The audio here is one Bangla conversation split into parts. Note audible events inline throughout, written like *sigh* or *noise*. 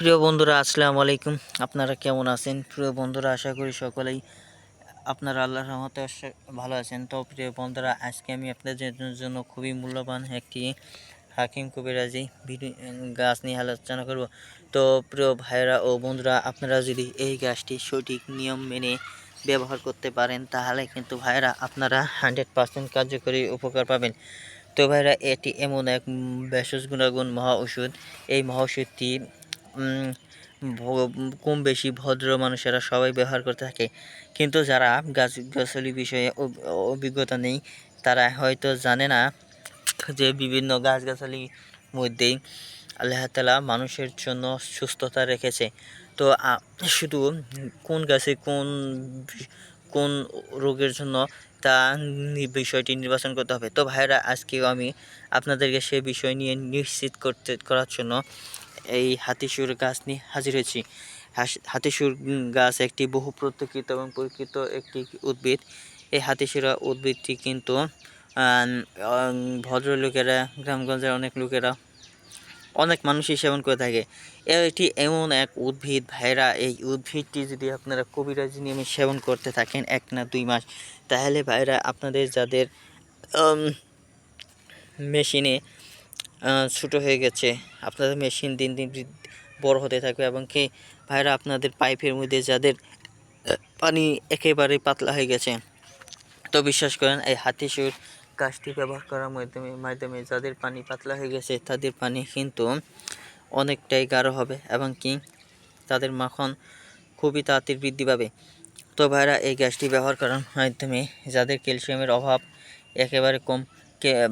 প্রিয় বন্ধুরা, আসসালামু আলাইকুম। আপনারা কেমন আছেন? প্রিয় বন্ধুরা, আশা করি সকলেই আপনারা আল্লাহর রহমতে ভালো আছেন। তো প্রিয় বন্ধুরা, আজকে আমি আপনাদের জন্য খুবই মূল্যবান একটি হাকিম কবিরাজি গাছ নিয়ে আলোচনা করব। তো প্রিয় ভাইরা ও বন্ধুরা, আপনারা যদি এই গাছটি সঠিক নিয়ম মেনে ব্যবহার করতে পারেন, তাহলে কিন্তু ভাইরা আপনারা হান্ড্রেড পার্সেন্ট কার্যকরী উপকার পাবেন। তো ভাইরা এটি এমন এক ভেষজ গুণাগুণ মহা ওষুধ এই মহা ওষুধটি কম বেশি ভদ্র মানুষেরা সবাই ব্যবহার করতে থাকে। কিন্তু যারা গাছ গাছালি বিষয়ে অভিজ্ঞতা নেই, তারা হয়তো জানে না যে বিভিন্ন গাছগাছালির মধ্যেই আল্লাহ তালা মানুষের জন্য সুস্থতা রেখেছে। তো শুধু কোন গাছে কোন কোন রোগের জন্য তা বিষয়টি নির্বাচন করতে হবে। তো ভাইরা আজকেও আমি আপনাদেরকে সে বিষয় নিয়ে নিশ্চিত করতে, করার জন্য এই হাতিসুর গাছ নিয়ে হাজির হয়েছি। হাতিসুর গাছ একটি বহু প্রতীক্ষিত এবং পরীক্ষিত একটি উদ্ভিদ। এই হাতিসুরা উদ্ভিদটি কিন্তু ভদ্রলোকেরা, গ্রামগঞ্জের অনেক লোকেরা অনেক মানুষই সেবন করে থাকে। এটি এমন এক উদ্ভিদ ভাইরা, এই উদ্ভিদটি যদি আপনারা কবিরাজি নিয়মে সেবন করতে থাকেন এক না দুই মাস, তাহলে ভাইরা আপনাদের যাদের মেশিনে ছোটো হয়ে গেছে। আপনাদের মেশিন দিন দিন বড় হতে থাকবে এবং কি ভাইরা আপনাদের পাইপের মধ্যে যাদের, পানি একেবারে পাতলা হয়ে গেছে। তো বিশ্বাস করেন, এই হাতিসুর গাছটি ব্যবহার করার মাধ্যমে মাধ্যমে যাদের পানি পাতলা হয়ে গেছে, তাদের পানি কিন্তু অনেকটাই গাঢ় হবে এবং কি তাদের মাখন খুবই তাড়াতাড়ি বৃদ্ধি পাবে। তো ভাইরা এই গ্যাসটি ব্যবহার করার মাধ্যমে যাদের ক্যালসিয়ামের অভাব একেবারে কম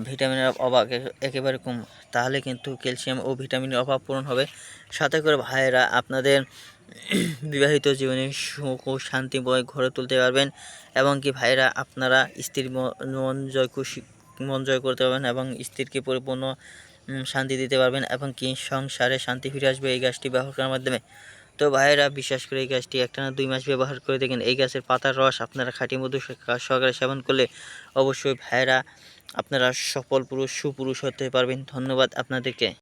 ভিটামিনের অভাব একে- একেবারে কম। তাহলে কিন্তু ক্যালসিয়াম ও ভিটামিনের অভাব পূরণ হবে। সাথে করে ভাইয়েরা, আপনাদের *clears throat* বিবাহিত জীবনে সুখ ও শান্তিময় ঘরে তুলতে পারবেন এবং কি ভাইরা আপনারা স্ত্রীর মন জয় খুশি, মন জয় করতে পারবেন এবং স্ত্রীকে পরিপূর্ণ শান্তি দিতে পারবেন এবং কি সংসারে শান্তি ফিরে আসবে এই গাছটি ব্যবহার করার মাধ্যমে। তো ভাইয়েরা, বিশ্বাস করে এই গাছটি একটা না দুই মাস ব্যবহার করে দেখেন। এই গাছের পাতার রস আপনারা খাঁটি মধু সহ- সহকারে সেবন করলে অবশ্যই ভাইয়েরা আপনারা সফল পুরুষ সুপুরুষ হতে পারবেন। ধন্যবাদ আপনাদেরকে।